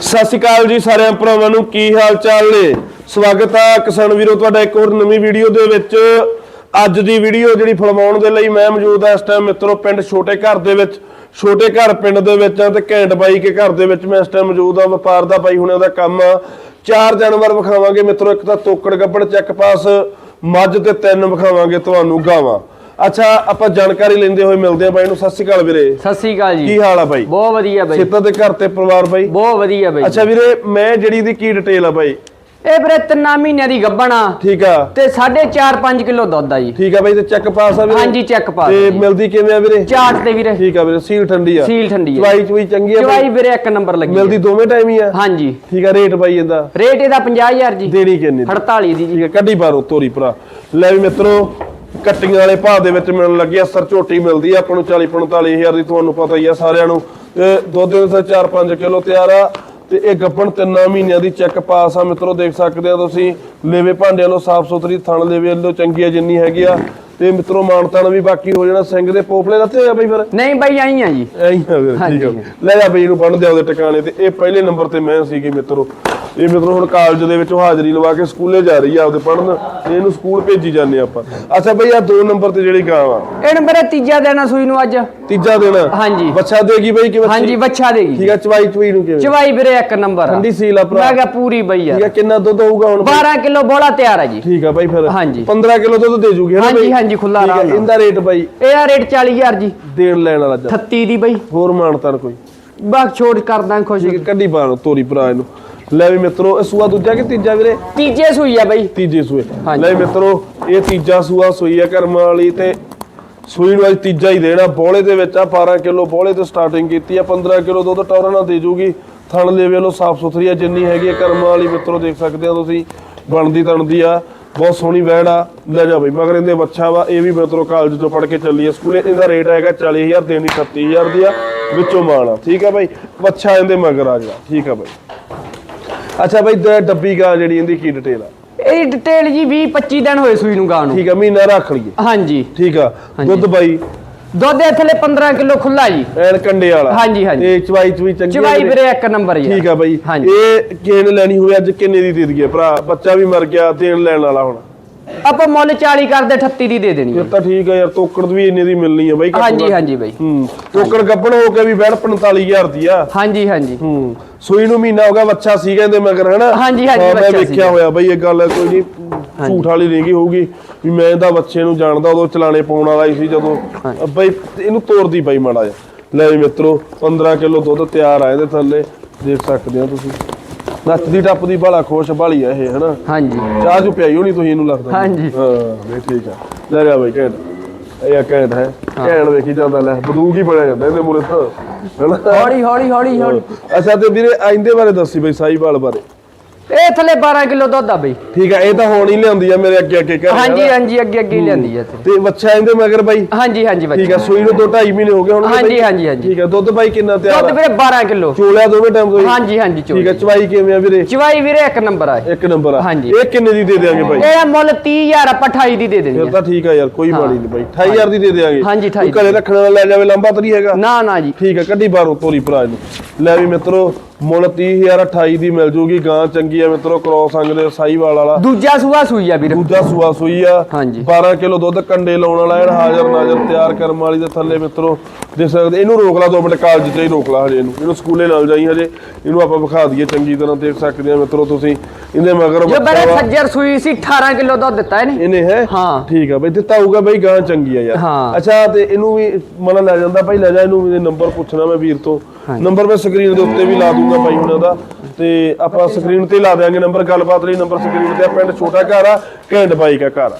ਸਤਿ ਸ਼੍ਰੀ ਅਕਾਲ ਜੀ ਸਾਰਿਆਂ ਭਰਾਵਾਂ ਨੂੰ, ਕੀ ਹਾਲ ਚਾਲ ਨੇ? ਸਵਾਗਤ ਆ ਕਿਸਾਨ ਵੀਰੋ ਤੁਹਾਡਾ ਇੱਕ ਹੋਰ ਨਵੀਂ ਵੀਡੀਓ ਦੇ ਵਿੱਚ। ਅੱਜ ਦੀ ਵੀਡੀਓ ਜਿਹੜੀ ਫਿਲਮਾਉਣ ਦੇ ਲਈ ਮੈਂ ਮੌਜੂਦ ਹਾਂ ਇਸ ਟਾਈਮ ਮਿੱਤਰੋ ਪਿੰਡ ਛੋਟੇ ਘਰ ਦੇ ਵਿੱਚ। ਛੋਟੇ ਘਰ ਪਿੰਡ ਦੇ ਵਿੱਚ ਆ ਤੇ ਘੈਂਟ ਬਾਈ ਕੇ ਘਰ ਦੇ ਵਿੱਚ ਮੈਂ ਇਸ ਟਾਈਮ ਮੌਜੂਦ ਹਾਂ ਵਪਾਰ ਦਾ ਬਾਈ ਹੁਣਾਂ ਦਾ ਕੰਮ ਆ। ਚਾਰ ਜਾਨਵਰ ਵਿਖਾਵਾਂਗੇ ਮਿੱਤਰੋ, ਇੱਕ ਤਾਂ ਤੋਕੜ ਗੱਬੜ ਚੈੱਕ ਪਾਸ, ਮੱਝ ਤੇ ਤਿੰਨ ਵਿਖਾਵਾਂਗੇ ਤੁਹਾਨੂੰ ਗਾਵਾਂ। ਅੱਛਾ ਆਪਾਂ ਜਾਣਕਾਰੀ ਲੈਂਦੇ ਹੋਏ ਮਿਲਦੇ ਆ ਬਾਈ ਨੂੰ। ਸਤਿ ਸ਼੍ਰੀ ਅਕਾਲ ਵੀਰੇ। ਸਤਿ ਸ੍ਰੀ ਅਕਾਲ ਕੀ ਜੀ ਹਾਲ ਆ ਬਾਈ? ਬਹੁਤ ਵਧੀਆ ਬਾਈ। ਖੇਤਾਂ ਦੇ ਘਰ ਤੇ ਪਰਿਵਾਰ ਬਾਈ? ਬਹੁਤ ਵਧੀਆ ਬਾਈ। ਅੱਛਾ ਵੀਰੇ ਮੈਂ ਜਿਹੜੀ ਦੀ ਕੀ ਡਿਟੇਲ ਆ ਬਾਈ? ਇਹ ਵੀਰੇ ਤਿੰਨਾਂ ਮਹੀਨਿਆਂ ਦੀ ਗੱਭਣ ਆ। ਠੀਕ ਆ। ਤੇ 4.5 5 ਕਿਲੋ ਦੁੱਧ ਆ ਜੀ। ਠੀਕ ਆ ਬਾਈ ਤੇ ਚੈੱਕ ਪਾਸ ਆ ਵੀਰੇ? ਹਾਂਜੀ ਚੈੱਕ ਪਾ ਤੇ। ਮਿਲਦੀ ਕਿਵੇਂ ਆ ਵੀਰੇ? ਚਾਟ ਤੇ ਵੀਰੇ। ਠੀਕ ਆ ਵੀਰੇ ਸੀਲ ਠੰਡੀ ਆ। ਸੀਲ ਠੰਡੀ ਆ ਚਵਾਈ ਚੁਈ ਚੰਗੀ ਆ ਚਵਾਈ ਵੀਰੇ ਇੱਕ ਨੰਬਰ ਲੱਗੀ ਮਿਲਦੀ ਦੋਵੇਂ ਟਾਈਮ ਹੀ ਆ? ਹਾਂਜੀ। ਠੀਕ ਆ ਰੇਟ ਬਾਈ ਇਹਦਾ? ਰੇਟ ਇਹਦਾ 50000 ਜੀ। ਦੇਣੀ ਕਿੰਨੀ? ਦੀ? 48 ਦੀ ਜੀ। ਠੀਕ ਆ ਕੱਢੀ ਬਾਰੋ ਤੋਰੀ ਭਰਾ। ਲੈ ਵੀ ਮਿੱਤਰੋ ਕੱਟੀਆਂ ਵਾਲੇ ਭਾਅ ਦੇ ਵਿੱਚ ਮਿਲਣ ਲੱਗੀ ਆ ਸਰ ਝੋਟੀ ਮਿਲਦੀ ਆ, ਆਪਾਂ ਨੂੰ 40 45000 ਦੀ ਤੁਹਾਨੂੰ ਪਤਾ ਹੀ ਆ ਸਾਰਿਆਂ ਨੂੰ। ਤੇ ਦੁੱਧ ਦੇ ਸਰ 4-5 ਕਿਲੋ ਤਿਆਰ ਆ, ਤੇ ਇਹ ਗੱਪਣ ਤਿੰਨਾਂ ਮਹੀਨਿਆਂ ਦੀ ਚੈੱਕ ਪਾਸ ਆ ਮਿੱਤਰੋ, ਦੇਖ ਸਕਦੇ ਆ ਤੁਸੀਂ। ਲੇਵੇ ਭਾਂਡਿਆਂ ਨੂੰ ਸਾਫ਼ ਸੁਥਰੀ ਥਣ ਲੇਵੇ ਵੱਲੋਂ ਚੰਗੀ ਆ, ਜਿੰਨੀ ਹੈਗੀ ਆ। ਤੇ ਮਿੱਤਰੋ ਮਾਨਤਾਨ ਵੀ ਬਾਕੀ ਹੋ ਜਾਣਾ ਸਿੰਘ ਦੇ ਪੋਪਲੇ ਲੱਤੇ ਆ ਬਈ ਫਿਰ? ਨਹੀਂ ਬਾਈ ਆਈ ਆ ਜੀ। ਐਂ ਹੀ ਆ ਠੀਕ ਲੈ ਜਾ ਬਈ ਇਹਨੂੰ ਬੰਨ ਦੇ ਉਹਦੇ ਟਿਕਾਣੇ ਤੇ। ਇਹ ਪਹਿਲੇ ਨੰਬਰ ਤੇ ਮੈਂ ਸੀਗੀ ਮਿੱਤਰੋ। ਇਹ ਮਿੱਤਰੋ ਹੁਣ ਕਾਲਜ ਦੇ ਵਿੱਚੋਂ ਹਾਜ਼ਰੀ ਲਵਾ ਕੇ ਸਕੂਲੇ ਜਾ ਰਹੀ ਆ ਆਪਦੇ ਪੜਨ ਇਹਨੂੰ ਸਕੂਲ ਭੇਜੀ ਜਾਂਦੇ ਆਪਾਂ। ਅੱਛਾ ਬਈ ਆ ਦੋ ਨੰਬਰ ਤੇ ਜਿਹੜੀ ਗਾਂ ਆ। ਇਹ ਨੰਬਰ ਤੀਜਾ ਦੇਣਾ ਸੂਈ ਨੂੰ ਅੱਜ। ਤੀਜਾ ਦਿਨ ਹਾਂਜੀ। ਬੱਚਾ ਦੇਗੀ ਬਈ ਕਿਵੇਂ ਹਾਂਜੀ ਬੱਚਾ ਦੇਗੀ। ਠੀਕ ਆ ਚਵਾਈ ਚੁਈ ਨੂੰ ਕਿਵੇਂ? ਚਵਾਈ ਵੀਰੇ ਇੱਕ ਨੰਬਰ ਠੰਡੀ ਸੀਲ ਆ ਭਰਾ। ਮੈਂ ਕਿਹਾ ਪੂਰੀ ਬਈ ਆ ਠੀਕ ਆ ਕਿੰਨਾ ਦੁੱਧ ਹੋਊਗਾ ਹੁਣ 12 ਕਿਲੋ ਬੋਲਾ ਤਿਆਰ ਆ ਜੀ। ਠੀਕ ਆ ਬਾਈ ਫਿਰ। ਹਾਂਜੀ। 15 ਕਿਲੋ ਦੁੱਧ ਦੇ ਜੂਗੀ ਹੈ ਹਾਂਜੀ, ਬਈ? ਹਾਂਜੀ, ਖੁੱਲਾ ਠੀਕ ਆ, ਆਰਾਮ। ਇਹਦਾ ਰੇਟ ਬਾਈ? ਇਹਦਾ ਰੇਟ 40000 ਜੀ। ਦੇਣ ਲੈਣ ਵਾਲਾ ਜਾ 38 ਦੀ ਬਈ। ਹੋਰ ਮਾਨਤਾਨ ਕੋਈ। ਬਸ ਛੋੜ ਕਰਦਾ ਖੁਸ਼ ਠੀਕ ਆ, ਕੱਢੀ ਬਾਹਰ ਤੋਰੀ ਭਰਾ ਇਹਨੂੰ। ਲੈ ਵੀ ਮਿੱਤਰੋ ਇਹ ਸੂਆ ਦੂਜਾ ਕਿ ਤੀਜਾ ਵੀਰੇ? ਤੀਜੇ ਸੂਈ ਆ ਬਈ। ਤੀਜੇ ਸੂਏ। ਹਾਂਜੀ। ਲੈ ਮਿੱਤਰੋ ਇਹ ਤੀਜਾ ਸੂਆ ਸੂਈ ਹੈ ਕਰਮਾਂ ਵਾਲੀ ਤੇ ਸੂਈ ਨੂੰ ਅੱਜ ਤੀਜਾ ਹੀ ਦੇਣਾ। ਬੋਲੇ ਦੇ ਵਿੱਚ ਆ 12 ਕਿਲੋ ਬੋਲੇ ਤੋਂ ਸਟਾਰਟਿੰਗ ਕੀਤੀ ਆ। 15 ਕਿਲੋ ਦੁੱਧ ਟੌਰਾਂ ਨਾਲ ਦੇ ਜੂਗੀ। ਥਣ ਲੈਵੇ ਲੋ ਸਾਫ਼ ਸੁਥਰੀ ਆ ਜਿੰਨੀ ਹੈਗੀ ਆ ਕਰਮਾਂ ਵਾਲੀ ਮਿੱਤਰੋ ਦੇਖ ਸਕਦੇ ਆ ਤੁਸੀਂ। ਬਣਦੀ ਤਣਦੀ ਆ। ਬਹੁਤ ਸੋਹਣੀ ਵੈੜ ਆ ਲੈ ਜਾ ਬਈ ਮਗਰ ਇਹਦੇ ਬੱਚਾ ਵਾ ਇਹ ਵੀ ਮਿੱਤਰੋ ਕਾਲਜ ਤੋਂ ਪੜ ਕੇ ਚੱਲੀ ਆ ਸਕੂਲੇ ਇਹਦਾ ਰੇਟ ਹੈਗਾ 40000 ਦੇਣੀ 37000 ਦੀ ਆ ਵਿੱਚੋਂ ਮਾਣ ਆ। ਠੀਕ ਆ ਬਾਈ? ਬੱਚਾ ਇਹਦੇ ਮਗਰ ਆ ਜਾ ਠੀਕ ਆ ਬਾਈ। ਅੱਛਾ ਬਾਈ ਡੱਬੀ ਗਾ ਜਿਹੜੀ ਇਹਦੀ ਕੀ ਡਿਟੇਲ ਆ? ਇਹ ਡਿਟੇਲ ਜੀ 20 25 ਦਿਨ ਹੋਏ ਸੂਈ ਨੂੰ ਗਾਂ ਨੂੰ। ਠੀਕ ਆ ਮਹੀਨਾ ਰੱਖ ਲਈਏ। ਹਾਂਜੀ। ਠੀਕ ਆ। ਦੁੱਧ ਬਾਈ ਦੁੱਧ ਦੇ ਥੱਲੇ 15 ਕਿਲੋ ਖੁੱਲਾ ਜੀ। ਐਨ ਕੰਡੇ ਵਾਲਾ। ਹਾਂਜੀ, ਹਾਂਜੀ। ਤੇ ਚਵਾਈ ਚਵਾਈ ਚੰਗੀ ਚਵਾਈ ਵੀਰੇ? ਇੱਕ ਨੰਬਰ ਜੀ। ਠੀਕ ਆ ਬਾਈ। ਇਹ ਕਿਸੇ ਨੇ ਲੈਣੀ ਹੋਵੇ ਅੱਜ ਕਿੰਨੇ ਦੀ ਦੇ ਦਈਏ? ਭਰਾ ਬੱਚਾ ਵੀ ਮਰ ਗਿਆ ਦੇਣ ਲੈਣ ਵਾਲਾ ਹੁਣ। ਆਪਾਂ ਮੁੱਲ 40 ਕਰਦੇ 38 ਦੀ ਦੇ ਦੇਣੀ ਹੈ। ਤਾਂ ਠੀਕ ਆ ਯਾਰ ਤੋਕੜ ਵੀ ਇੰਨੇ ਦੀ ਮਿਲਣੀ ਆ ਬਾਈ ਹਾਂਜੀ। ਹਾਂਜੀ ਬਾਈ। ਹੂੰ ਤੋਕੜ ਗੱਬਣ ਹੋ ਕੇ ਵੀ ਬੈੜ 45000 ਦੀ ਆ। ਹਾਂਜੀ ਹਾਂਜੀ। ਹੂੰ। ਸੂਈ ਨੂੰ ਮਹੀਨਾ ਹੋ ਗਿਆ ਬੱਚਾ ਸੀ ਕਹਿੰਦੇ ਮਗਰ ਹਨਾ? ਹਾਂਜੀ, ਹਾਂਜੀ, ਹਾਂ, ਮੈਂ ਵੇਖਿਆ ਸੀਗਾ। ਹੋਇਆ ਬਾਈ ਇਹ ਗੱਲ ਕੋਈ ਨਹੀਂ ਝੂਠ ਵਾਲੀ ਨਹੀਂ ਗੀ ਹੋਊਗੀ ਵੀ ਮੈਂ ਇਹਦਾ ਬੱਚੇ ਨੂੰ ਜਾਣਦਾ ਉਦੋਂ ਚਲਾਣੇ ਪਾਉਣ ਵਾਲਾ ਹੀ ਸੀ ਜਦੋਂ। ਅ, ਬਾਈ ਇਹਨੂੰ ਤੋੜਦੀ ਬਾਈ ਮਾੜਾ ਜਿਹਾ। ਲੈ ਵੀ ਮਿੱਤਰੋ 15 ਕਿਲੋ ਦੁੱਧ ਤਿਆਰ ਆ ਇਹਦੇ ਥੱਲੇ ਦੇਖ ਸਕਦੇ ਹੋ ਤੁਸੀਂ। ਨੱਚਦੀ ਟੱਪਦੀ ਬਾਲਾ ਖੁਸ਼ ਬਾਲੀ ਆ ਇਹ ਹਨਾ? ਹਾਂਜੀ। ਚਾਹ ਚੁ ਪਿਆਈ ਹੋਣੀ ਤੁਸੀਂ ਇਹਨੂੰ ਲੱਗਦਾ। ਹਾਂਜੀ। ਹਾਂ ਨਹੀਂ ਠੀਕ ਆ। ਲੈ ਜਾ ਬਾਈ ਘੈਂਟ। ਇਹ ਘੈਂਟ ਹੈ। ਘੈਂਟ ਵੇਖੀ ਜਾਂਦਾ ਲੈ ਬਦੂਕ ਹੀ ਬਣਿਆ ਜਾਂਦਾ ਇਹਦੇ ਮੂਰੇ ਤਾਂ। ਹੌਲੀ ਹੌਲੀ ਹੌਲੀ ਹੌਲੀ। ਅੱਛਾ ਤੇ ਵੀਰੇ ਆਇੰਦੇ ਬਾਰੇ ਦੱਸੀ ਬਈ ਸਾਈਵਾਲ ਬਾਰੇ। ਇਹ ਥੱਲੇ 12 ਕਿਲੋ ਦੁੱਧ ਆ ਬਈ। ਠੀਕ ਆ ਇਹ ਤਾਂ ਹੁਣ ਹੀ ਲਿਆਉਂਦੀ ਆ ਮੇਰੇ ਅੱਗੇ ਅੱਗੇ ਘਰੇ ਹਾਂਜੀ? ਹਾਂਜੀ ਅੱਗੇ ਅੱਗੇ ਹੀ ਲਿਆਂਦੀ ਹੈ ਤੇ ਤੇ ਬੱਚਾ ਇਹਦੇ ਮਗਰ ਬਾਈ? ਹਾਂਜੀ ਹਾਂਜੀ ਠੀਕ ਬੱਚਾ ਆ ਸੂਈ ਨੂੰ ਦੋ ਢਾਈ ਮਹੀਨੇ ਹੋ ਗਏ ਹੁਣ ਹਾਂਜੀ, ਬਾਈ? ਹਾਂਜੀ, ਹਾਂਜੀ। ਠੀਕ ਆ ਦੁੱਧ ਬਾਈ ਕਿੰਨਾ ਤਿਆਰ ਦੁੱਧ ਆ? ਵੀਰੇ 12 ਕਿਲੋ। ਚੋਲਿਆ ਦੋਵੇਂ ਟਾਈਮ ਤੋਂ ਹੀ? ਹਾਂਜੀ ਹਾਂਜੀ ਠੀਕ ਆ ਚਵਾਈ ਕਿਵੇਂ ਆ ਵੀਰੇ? ਚਵਾਈ ਵੀਰੇ ਇੱਕ ਨੰਬਰ ਆ ਇਹ। ਇੱਕ ਨੰਬਰ ਆ। ਹਾਂਜੀ। ਇਹ ਕਿੰਨੇ ਦੀ ਦੇ ਦੇਾਂਗੇ ਬਾਈ? ਇਹ ਮੁੱਲ 30000 ਆਪਾਂ 28 ਦੀ ਦੇ ਦੇਣੀ ਫਿਰ ਤਾਂ ਠੀਕ ਆ ਯਾਰ ਕੋਈ ਮਾੜੀ ਨਹੀਂ ਬਾਈ। 28000 ਦੀ ਦੇ ਦੇਾਂਗੇ ਹਾਂਜੀ, 28 ਘਰੇ ਰੱਖਣ ਵਾਲਾ ਲੈ ਜਾਵੇ ਲੰਬਾ ਤਾਂ ਨਹੀਂ ਹੈਗਾ। ਨਾ ਨਾ ਜੀ। ਠੀਕ ਆ ਕੱਢੀ ਬਾਹਰੋਂ ਤੋਰੀ ਭਰਾ ਨੂੰ ਲੈ ਵੀ ਮਿੱਤਰੋ ਮੁੱਲ 30000 28 ਦੀ ਮਿਲ ਜੂਗੀ ਗਾਂ ਚੰਗੀ ਆ ਮਿੱਤਰੋ ਕ੍ਰੋਸ ਅੰਗ ਦੇ ਸਾਈਵਾਲ ਵਾਲਾ। ਦੂਜਾ ਸੂਆ ਸੂਈ ਆ ਵੀਰੇ। ਦੂਜਾ ਸੂਆ ਸੂਈ ਆ। ਹਾਂਜੀ। 12 ਕਿਲੋ ਦੁੱਧ ਕੰਡੇ ਲਾਉਣ ਵਾਲਾ ਇਹ ਹਾਜ਼ਰ ਨਾਜ਼ਰ ਤਿਆਰ ਕਰਨ ਵਾਲੀ ਦੇ ਥੱਲੇ ਮਿੱਤਰੋ ਦੇਖ ਸਕਦੇ ਇਹਨੂੰ ਰੋਕ ਲਾ ਦੋ ਮਿੰਟ ਕਾਲਜ ਤੇ ਹੀ ਰੋਕ ਲਾ ਹਜੇ ਇਹਨੂੰ। ਇਹਨੂੰ ਸਕੂਲੇ ਨਾਲ ਜਾਈ ਹਜੇ। ਇਹਨੂੰ ਆਪਾਂ ਵਿਖਾ ਦਈਏ ਚੰਗੀ ਤਰ੍ਹਾਂ ਦੇਖ ਸਕਦੇ ਆ ਮਿੱਤਰੋ ਤੁਸੀਂ। ਇਹਦੇ ਮਗਰ ਜੋ ਬੜੇ ਵਾ। ਖੱਜਰ ਸੂਈ ਸੀ 18 ਕਿਲੋ ਦੁੱਧ ਦਿੱਤਾ ਇਹਨੇ। ਇਹਨੇ ਹੈ? ਹਾਂ। ਠੀਕ ਆ ਬਈ ਦਿੱਤਾ ਹੋਊਗਾ ਬਈ ਗਾਂ ਚੰਗੀ ਆ ਯਾਰ। ਅੱਛਾ ਤੇ ਇਹਨੂੰ ਵੀ ਮਨ ਲੈ ਜਾਂਦਾ ਭਾਈ ਲੈ ਜਾ ਇਹਨੂੰ ਨੰਬਰ ਪੁੱਛਣਾ ਮੈਂ ਵੀਰ ਤੋਂ। ਨੰਬਰ ਮੈਂ ਸਕਰੀਨ ਦੇ ਉੱਤੇ ਵੀ ਲਾ ਦੂੰਗਾ ਭਾਈ ਉਹਨਾਂ ਦਾ ਤੇ ਆਪਾਂ ਸਕਰੀਨ ਤੇ ਲਾ ਦਿਆਂਗੇ ਨੰਬਰ ਗੱਲਬਾਤ ਲਈ ਨੰਬਰ ਸਕਰੀਨ ਤੇ ਆ। ਪਿੰਡ ਛੋਟਾ ਘਰ ਆ, ਘੈਂਟ ਬਾਈ ਦਾ ਘਰ ਆ।